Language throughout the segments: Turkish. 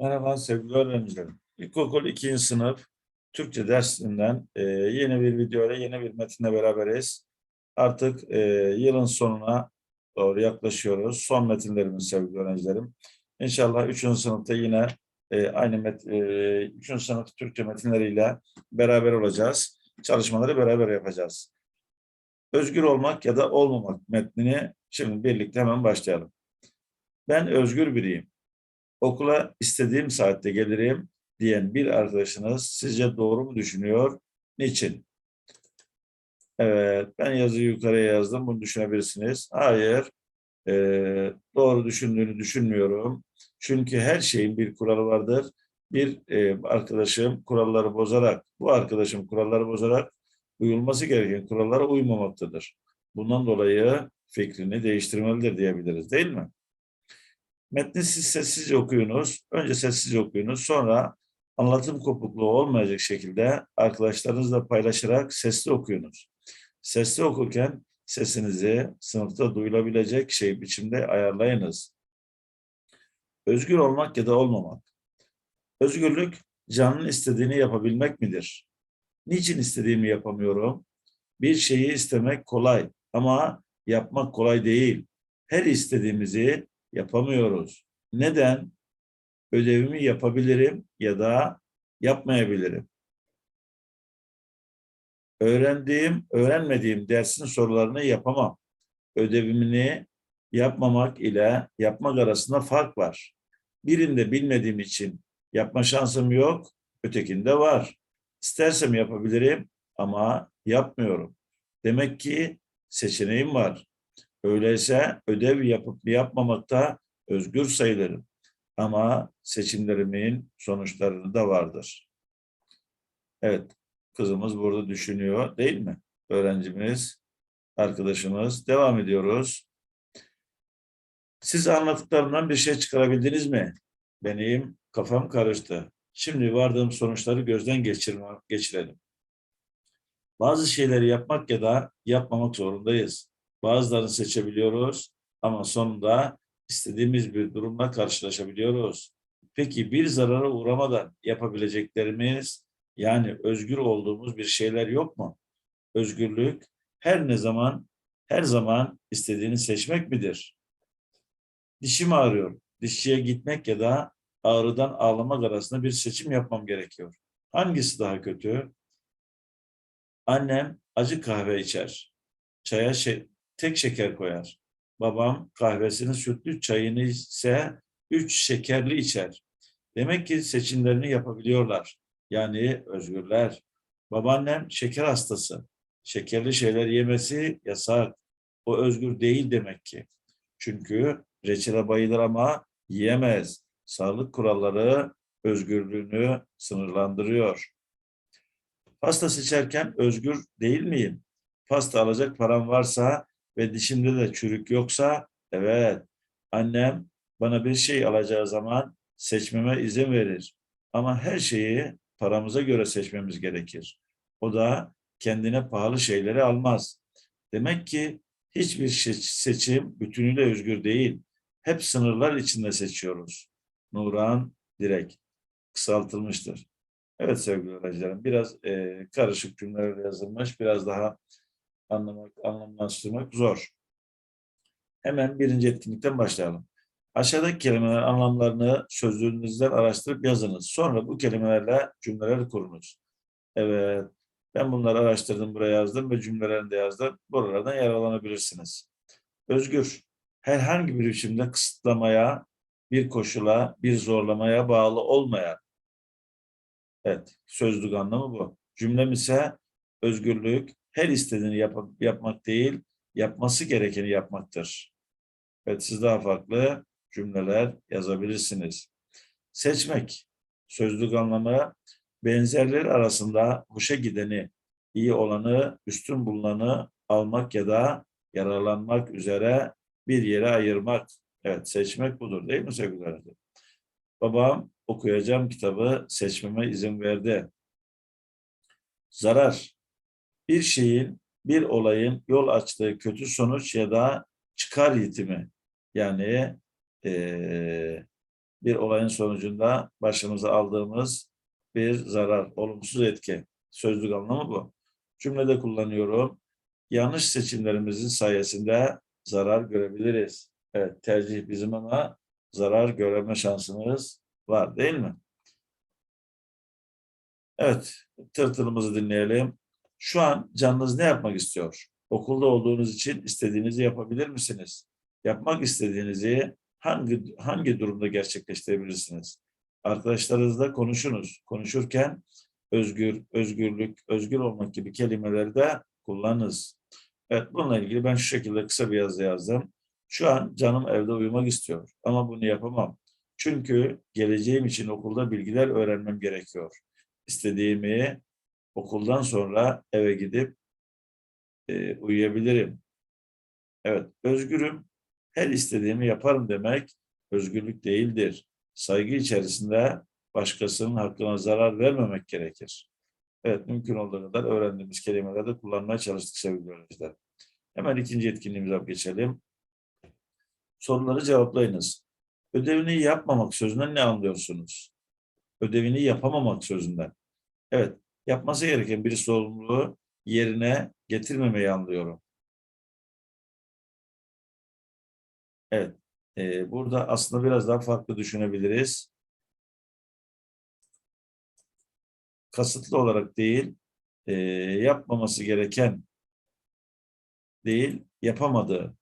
Merhaba sevgili öğrencilerim. İlkokul 2. sınıf Türkçe dersinden e, yeni bir video ile yeni bir metinle beraberiz. Artık e, yılın sonuna doğru yaklaşıyoruz. Son metinlerimiz sevgili öğrencilerim. İnşallah 3. sınıfta yine e, aynı met, e, 3. sınıf Türkçe metinleriyle beraber olacağız. Çalışmaları beraber yapacağız. Özgür olmak ya da olmamak metnini şimdi birlikte hemen başlayalım. Ben özgür biriyim okula istediğim saatte gelirim diyen bir arkadaşınız sizce doğru mu düşünüyor? Niçin? Evet, ben yazıyı yukarıya yazdım. Bunu düşünebilirsiniz. Hayır, ee, doğru düşündüğünü düşünmüyorum. Çünkü her şeyin bir kuralı vardır. Bir e, arkadaşım kuralları bozarak, bu arkadaşım kuralları bozarak uyulması gereken kurallara uymamaktadır. Bundan dolayı fikrini değiştirmelidir diyebiliriz değil mi? Metni siz sessizce okuyunuz. Önce sessizce okuyunuz. Sonra anlatım kopukluğu olmayacak şekilde arkadaşlarınızla paylaşarak sesli okuyunuz. Sesli okurken sesinizi sınıfta duyulabilecek şey biçimde ayarlayınız. Özgür olmak ya da olmamak. Özgürlük canın istediğini yapabilmek midir? Niçin istediğimi yapamıyorum? Bir şeyi istemek kolay ama yapmak kolay değil. Her istediğimizi yapamıyoruz. Neden? Ödevimi yapabilirim ya da yapmayabilirim. Öğrendiğim, öğrenmediğim dersin sorularını yapamam. Ödevimini yapmamak ile yapmak arasında fark var. Birinde bilmediğim için yapma şansım yok, ötekinde var. İstersem yapabilirim ama yapmıyorum. Demek ki seçeneğim var. Öyleyse ödev yapıp yapmamakta özgür sayılırım. Ama seçimlerimin sonuçları da vardır. Evet, kızımız burada düşünüyor değil mi? Öğrencimiz, arkadaşımız. Devam ediyoruz. Siz anlattıklarımdan bir şey çıkarabildiniz mi? Benim kafam karıştı. Şimdi vardığım sonuçları gözden geçirme, geçirelim. Bazı şeyleri yapmak ya da yapmamak zorundayız. Bazılarını seçebiliyoruz ama sonunda istediğimiz bir durumla karşılaşabiliyoruz. Peki bir zarara uğramadan yapabileceklerimiz yani özgür olduğumuz bir şeyler yok mu? Özgürlük her ne zaman her zaman istediğini seçmek midir? Dişim ağrıyor. Dişçiye gitmek ya da ağrıdan ağlamak arasında bir seçim yapmam gerekiyor. Hangisi daha kötü? Annem acı kahve içer. Çaya şey, tek şeker koyar. Babam kahvesini sütlü, çayını ise üç şekerli içer. Demek ki seçimlerini yapabiliyorlar. Yani özgürler. Babaannem şeker hastası. Şekerli şeyler yemesi yasak. O özgür değil demek ki. Çünkü reçele bayılır ama yiyemez. Sağlık kuralları özgürlüğünü sınırlandırıyor. Pasta seçerken özgür değil miyim? Pasta alacak param varsa ve dişimde de çürük yoksa evet annem bana bir şey alacağı zaman seçmeme izin verir. Ama her şeyi paramıza göre seçmemiz gerekir. O da kendine pahalı şeyleri almaz. Demek ki hiçbir seçim bütünüyle özgür değil. Hep sınırlar içinde seçiyoruz. Nuran Direk kısaltılmıştır. Evet sevgili öğrencilerim biraz e, karışık cümleler yazılmış. Biraz daha anlamak, anlamlaştırmak zor. Hemen birinci etkinlikten başlayalım. Aşağıdaki kelimelerin anlamlarını sözlüğünüzden araştırıp yazınız. Sonra bu kelimelerle cümleler kurunuz. Evet, ben bunları araştırdım, buraya yazdım ve cümlelerini de yazdım. Buralardan yararlanabilirsiniz. Özgür, herhangi bir biçimde kısıtlamaya, bir koşula, bir zorlamaya bağlı olmayan. Evet, sözlük anlamı bu. Cümlem ise özgürlük, her istediğini yap yapmak değil, yapması gerekeni yapmaktır. Evet, siz daha farklı cümleler yazabilirsiniz. Seçmek, sözlük anlamı, benzerler arasında hoşa gideni, iyi olanı, üstün bulunanı almak ya da yararlanmak üzere bir yere ayırmak. Evet, seçmek budur değil mi sevgili öğrenciler? Babam okuyacağım kitabı seçmeme izin verdi. Zarar, bir şeyin, bir olayın yol açtığı kötü sonuç ya da çıkar yitimi yani e, bir olayın sonucunda başımıza aldığımız bir zarar, olumsuz etki. Sözlük anlamı bu. Cümlede kullanıyorum. Yanlış seçimlerimizin sayesinde zarar görebiliriz. Evet, tercih bizim ama zarar görme şansımız var değil mi? Evet, tırtılımızı dinleyelim. Şu an canınız ne yapmak istiyor? Okulda olduğunuz için istediğinizi yapabilir misiniz? Yapmak istediğinizi hangi hangi durumda gerçekleştirebilirsiniz? Arkadaşlarınızla konuşunuz. Konuşurken özgür, özgürlük, özgür olmak gibi kelimeleri de kullanınız. Evet, bununla ilgili ben şu şekilde kısa bir yazı yazdım. Şu an canım evde uyumak istiyor ama bunu yapamam. Çünkü geleceğim için okulda bilgiler öğrenmem gerekiyor. İstediğimi okuldan sonra eve gidip e, uyuyabilirim. Evet, özgürüm. Her istediğimi yaparım demek özgürlük değildir. Saygı içerisinde başkasının hakkına zarar vermemek gerekir. Evet, mümkün olduğu kadar öğrendiğimiz kelimelerde kullanmaya çalıştık sevgili öğrenciler. Hemen ikinci etkinliğimize geçelim. Soruları cevaplayınız. Ödevini yapmamak sözünden ne anlıyorsunuz? Ödevini yapamamak sözünden. Evet, yapması gereken bir sorumluluğu yerine getirmemeyi anlıyorum. Evet, e, burada aslında biraz daha farklı düşünebiliriz. Kasıtlı olarak değil, e, yapmaması gereken değil, yapamadığı.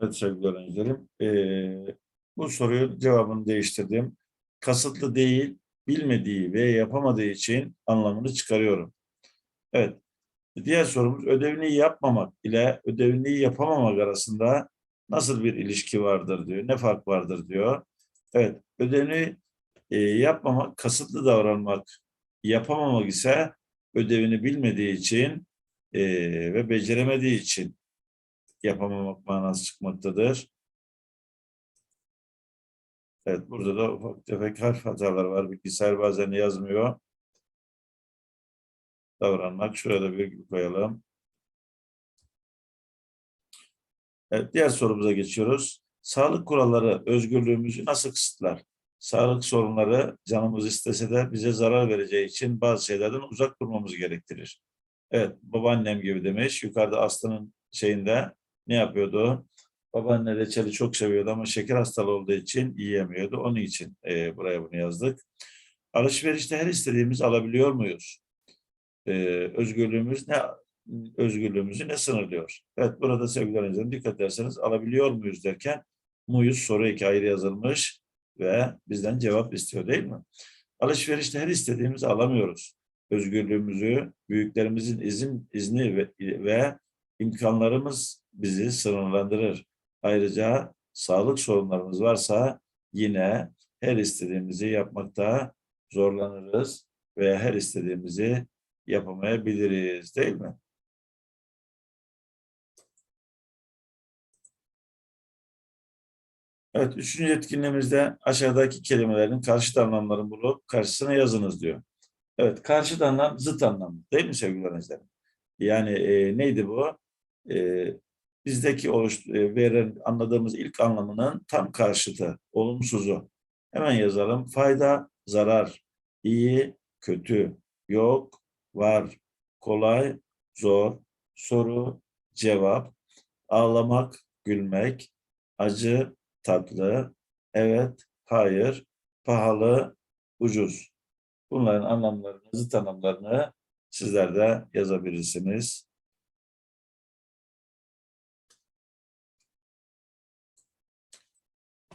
Evet sevgili öğrencilerim, e, bu soruyu cevabını değiştirdim. Kasıtlı değil, bilmediği ve yapamadığı için anlamını çıkarıyorum. Evet, diğer sorumuz ödevini yapmamak ile ödevini yapamamak arasında nasıl bir ilişki vardır diyor, ne fark vardır diyor. Evet, ödevini e, yapmamak, kasıtlı davranmak, yapamamak ise ödevini bilmediği için e, ve beceremediği için yapamamak manası çıkmaktadır. Evet, burada da ufak tefek harf hataları var. Bilgisayar bazen yazmıyor. Davranmak. Şurada virgül koyalım. Evet, diğer sorumuza geçiyoruz. Sağlık kuralları özgürlüğümüzü nasıl kısıtlar? Sağlık sorunları canımız istese de bize zarar vereceği için bazı şeylerden uzak durmamız gerektirir. Evet, babaannem gibi demiş. Yukarıda Aslı'nın şeyinde ne yapıyordu? Babaanne reçeli çok seviyordu ama şeker hastalığı olduğu için yiyemiyordu. Onun için e, buraya bunu yazdık. Alışverişte her istediğimizi alabiliyor muyuz? E, özgürlüğümüz ne özgürlüğümüzü ne sınırlıyor? Evet burada sevgili öğrencilerim dikkat ederseniz alabiliyor muyuz derken muyuz soru iki ayrı yazılmış ve bizden cevap istiyor değil mi? Alışverişte her istediğimizi alamıyoruz. Özgürlüğümüzü, büyüklerimizin izin, izni ve, ve imkanlarımız bizi sınırlandırır. Ayrıca sağlık sorunlarımız varsa yine her istediğimizi yapmakta zorlanırız veya her istediğimizi yapamayabiliriz değil mi? Evet, üçüncü etkinliğimizde aşağıdaki kelimelerin karşıt anlamlarını bulup karşısına yazınız diyor. Evet, karşıt anlam zıt anlam değil mi sevgili öğrencilerim? Yani e, neydi bu? E, bizdeki oluş, e, veren anladığımız ilk anlamının tam karşıtı, olumsuzu. Hemen yazalım. Fayda, zarar, iyi, kötü, yok, var, kolay, zor, soru, cevap, ağlamak, gülmek, acı, tatlı, evet, hayır, pahalı, ucuz. Bunların anlamlarını, zıt anlamlarını sizler de yazabilirsiniz.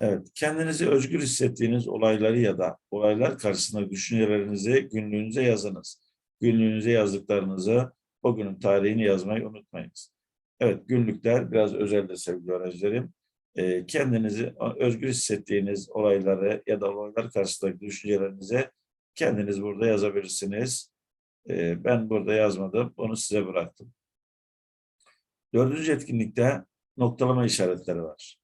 Evet, kendinizi özgür hissettiğiniz olayları ya da olaylar karşısında düşüncelerinizi günlüğünüze yazınız. Günlüğünüze yazdıklarınızı o günün tarihini yazmayı unutmayınız. Evet, günlükler biraz özeldir sevgili öğrencilerim. Ee, kendinizi özgür hissettiğiniz olayları ya da olaylar karşısındaki düşüncelerinizi kendiniz burada yazabilirsiniz. Ee, ben burada yazmadım, onu size bıraktım. Dördüncü etkinlikte noktalama işaretleri var.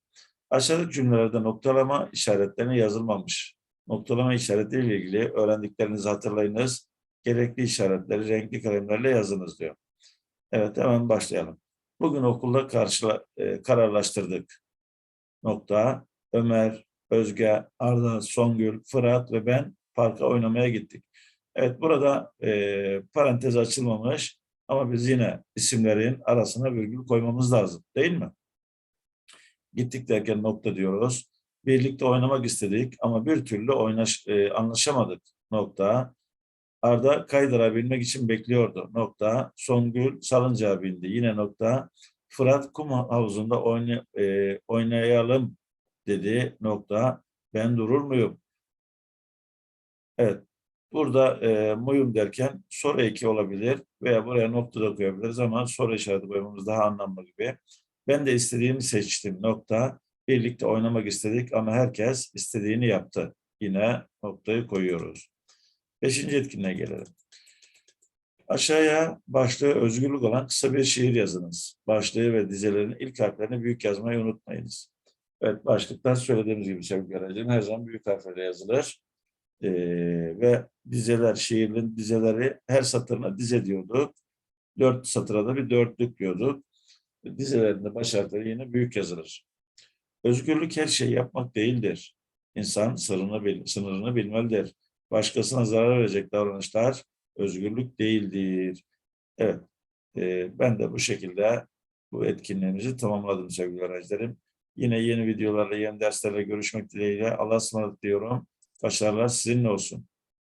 Aşağıdaki cümlelerde noktalama işaretlerine yazılmamış. Noktalama işaretiyle ilgili öğrendiklerinizi hatırlayınız. Gerekli işaretleri renkli kalemlerle yazınız diyor. Evet hemen başlayalım. Bugün okulda karşıla, e, kararlaştırdık. nokta. Ömer, Özge, Arda, Songül, Fırat ve ben parka oynamaya gittik. Evet burada e, parantez açılmamış ama biz yine isimlerin arasına virgül koymamız lazım değil mi? Gittik derken nokta diyoruz. Birlikte oynamak istedik ama bir türlü oynaş, e, anlaşamadık nokta. Arda kaydırabilmek için bekliyordu nokta. Songül salıncağa bindi yine nokta. Fırat kum havuzunda oyna, e, oynayalım dedi nokta. Ben durur muyum? Evet. Burada e, muyum derken soru eki olabilir veya buraya nokta da koyabiliriz ama soru işareti koymamız daha anlamlı gibi. Ben de istediğimi seçtim nokta. Birlikte oynamak istedik ama herkes istediğini yaptı. Yine noktayı koyuyoruz. Beşinci etkinliğe gelelim. Aşağıya başlığı özgürlük olan kısa bir şiir yazınız. Başlığı ve dizelerin ilk harflerini büyük yazmayı unutmayınız. Evet başlıktan söylediğimiz gibi sevgili öğrencilerim her zaman büyük harflerle yazılır. Ee, ve dizeler, şiirin dizeleri her satırına dize diyorduk. Dört satıra da bir dörtlük diyorduk. Dizelerinde baş harfleri yine büyük yazılır. Özgürlük her şeyi yapmak değildir. İnsan sırrını, bil, sınırını bilmelidir. Başkasına zarar verecek davranışlar özgürlük değildir. Evet, e, ben de bu şekilde bu etkinliğimizi tamamladım sevgili öğrencilerim. Yine yeni videolarla, yeni derslerle görüşmek dileğiyle. Allah'a ısmarladık diyorum. Başarılar sizinle olsun.